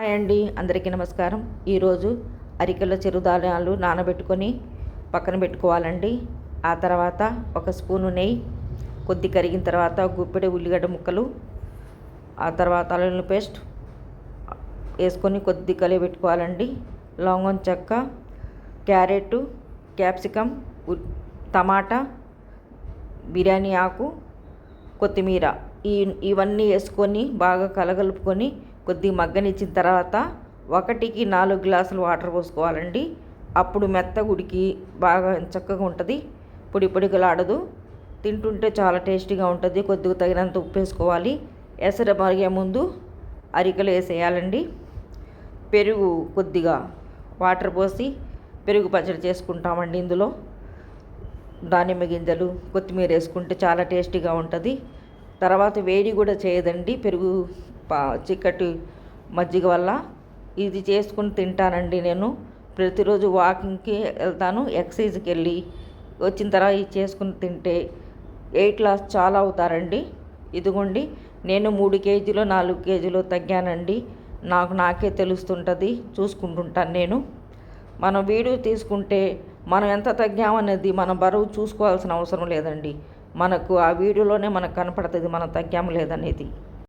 Hi అండి అందరికీ నమస్కారం. ఈరోజు అరికెల చిరుధాన్యాలు నానబెట్టుకొని పక్కన పెట్టుకోవాలండి. ఆ తర్వాత ఒక స్పూను నెయ్యి కొద్ది కరిగిన తర్వాత గుప్పెడు ఉల్లిగడ్డ ముక్కలు ఆ తర్వాత అల్లం పేస్ట్ వేసుకొని కొద్ది కలిగి పెట్టుకోవాలండి. లవంగం చెక్క క్యారెట్ క్యాప్సికమ్ టమాటా బిర్యానీ ఆకు కొత్తిమీర. ఈ ఇవన్నీ వేసుకొని బాగా కలగలుపుకొని కొద్ది మగ్గనిచ్చిన తర్వాత ఒకటికి నాలుగు గ్లాసులు వాటర్ పోసుకోవాలండి. అప్పుడు మెత్తగా ఉడికి బాగా చక్కగా ఉంటుంది. పొడి పొడిగలాడదు. తింటుంటే చాలా టేస్టీగా ఉంటుంది. కొద్దిగా తగినంత ఉప్పు వేసుకోవాలి. ఎసర మరిగే ముందు అరికలు వేసేయాలండి. పెరుగు కొద్దిగా వాటర్ పోసి పెరుగు పచ్చడి చేసుకుంటామండి ఇందులో. దానిమ్మ గింజలు కొత్తిమీర వేసుకుంటే చాలా టేస్టీగా ఉంటుంది. తర్వాత వేడి కూడా చేయదండి. పెరుగు చిక్కటి మజ్జిగ వల్ల ఇది చేసుకుని తింటానండి నేను. ప్రతిరోజు వాకింగ్కి వెళ్తాను ఎక్సైజ్కి వెళ్ళి వచ్చిన తర్వాత ఇది చేసుకుని తింటే వెయిట్ లాస్ చాలా అవుతారండి. ఇదిగోండి నేను మూడు కేజీలు నాలుగు కేజీలు తగ్గానండి. నాకు నాకే తెలుస్తుంటుంది చూసుకుంటుంటాను నేను. మనం వీడియో తీసుకుంటే మనం ఎంత తగ్గామనేది మన బరువు చూసుకోవాల్సిన అవసరం లేదండి. మనకు ఆ వీడియోలోనే మనకు కనపడుతుంది మనం తగ్గాము లేదనేది.